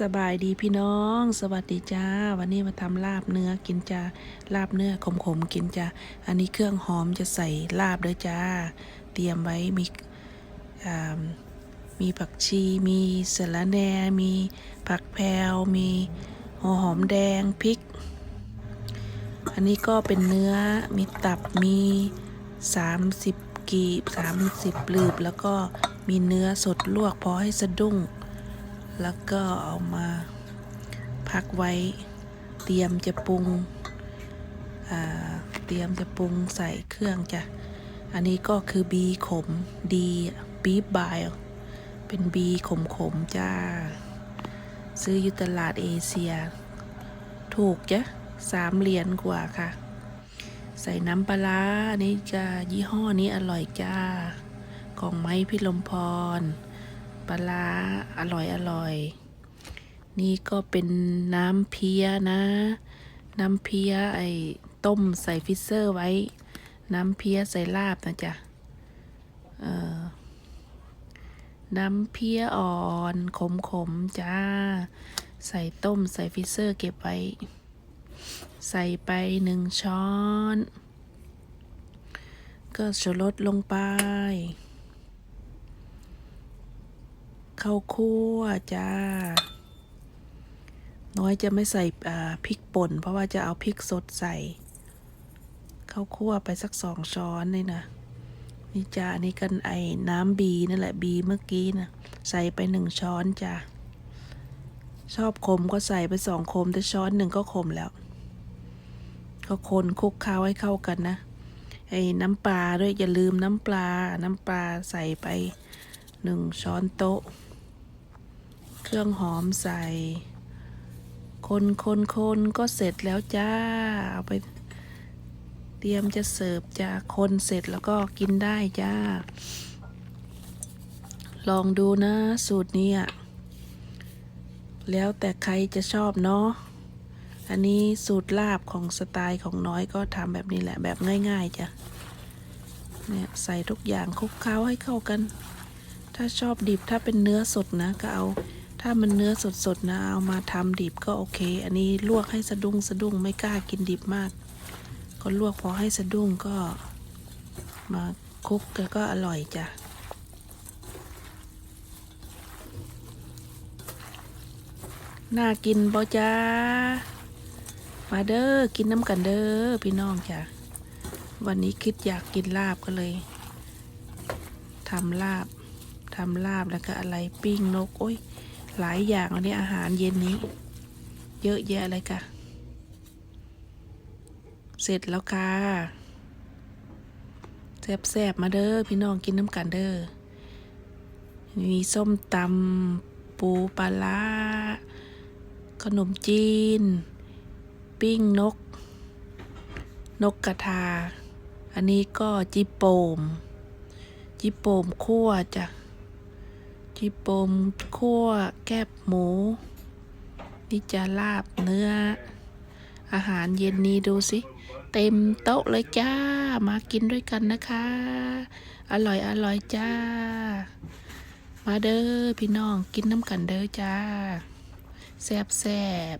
สบายดีพี่น้อง สวัสดีจ้า วันนี้มาทำลาบเนื้อกินจ้าลาบเนื้อขมๆกินจ้าอันนี้เครื่องหอมจะใส่ลาบด้วยจ้า เตรียมไว้มีมีผักชี มีสะระแหน่มีผักแพรวมีหัวหอมแดงพริก อันนี้ก็เป็นเนื้อมีตับมี 30 กีบ30 ลืบ แล้วก็มีเนื้อสดลวกพอให้สะดุ้ง แล้วก็เอามาพักไว้ เตรียมจะปรุงเตรียมจะปรุงใส่เครื่องจ้ะ อันนี้ก็คือบีขมดีบีบบายเป็นบีขมขมจ้า ซื้ออยู่ตลาดเอเชีย ถูกจ้ะสามเหรียญกว่าค่ะ ใส่น้ำปลาร้าอันนี้จะยี่ห้อนี้อร่อยจ้าของไม้พิลมพร ปลาอร่อยอร่อย นี่ก็เป็นน้ำเพียนะ น้ำเพียไอ้ต้มใส่ฟิสเซอร์ไว้ น้ำเพียใส่ลาบนะจ๊ะเอ่อน้ำเพียอ่อนขมขมจ้า ใส่ต้มใส่ฟิสเซอร์เก็บไว้ ใส่ไปหนึ่งช้อน ก็ชูรสลงไป ข้าวคั่วจ้า น้อยจะไม่ใส่พริกป่น เพราะว่าจะเอาพริกสดใส่ข้าวคั่วไปสักสองช้อนเลยนะนี่จ้านี่กันไอ้น้ำบีนั่นแหละบีเมื่อกี้นะใส่ไปหนึ่งช้อนจ้าชอบขมก็ใส่ไปสองคมแต่ช้อนหนึ่งก็ขมแล้ว ก็คนคลุกเคล้าให้เข้ากันนะไอ้น้ำปลาด้วยอย่าลืมน้ำปลา น้ำปลาใส่ไปหนึ่งช้อนโต๊ะ รื่องหอมใส่ คนคนคนก็เสร็จแล้วจ้า เอาไปเตรียมจะเสิร์ฟจ้าคนเสร็จแล้วก็กินได้จ้า ลองดูนะสูตรนี้อะแล้วแต่ใครจะชอบเนาะ อันนี้สูตรลาบของสไตล์ของน้อยก็ทำแบบนี้แหละแบบง่ายๆจ้ะ เนี่ยใส่ทุกอย่างคลุกเคล้าให้เข้ากัน ถ้าชอบดิบถ้าเป็นเนื้อสดนะ ก็เอา ถ้ามันเนื้อสดๆนะเอามาทำดิบก็โอเค อันนี้ลวกให้สะดุ้งสะดุ้งไม่กล้ากินดิบมาก ก็ลวกพอให้สะดุ้งก็มาคลุกแล้วก็อร่อยจ้ะน่ากินบ่จ้า มาเด้อกินน้ำกันเด้อพี่น้องจ้ะ วันนี้คิดอยากกินลาบก็เลยทำลาบทำลาบแล้วก็อะไรปิ้งนก โอ้ย หลายอย่างวันนี้อาหารเย็นนี้ เยอะแยะเลยค่ะ เสร็จแล้วค่ะแซ่บๆมาเด้อพี่น้องกินน้ำกันเด้อมีส้มตำปูปลาร้าขนมจีน ปิ้งนก นกกระทา อันนี้ก็จิโปม จิโปมคั่วจ้ะ จิโปมคั่วแกบหมู นี่จะลาบเนื้อ อาหารเย็นนี้ดูสิ เต็มโต๊ะเลยจ้า มากินด้วยกันนะคะ อร่อยอร่อยจ้า มาเด้อพี่น้องกินน้ำกันเด้อจ้าแซ่บแซ่บ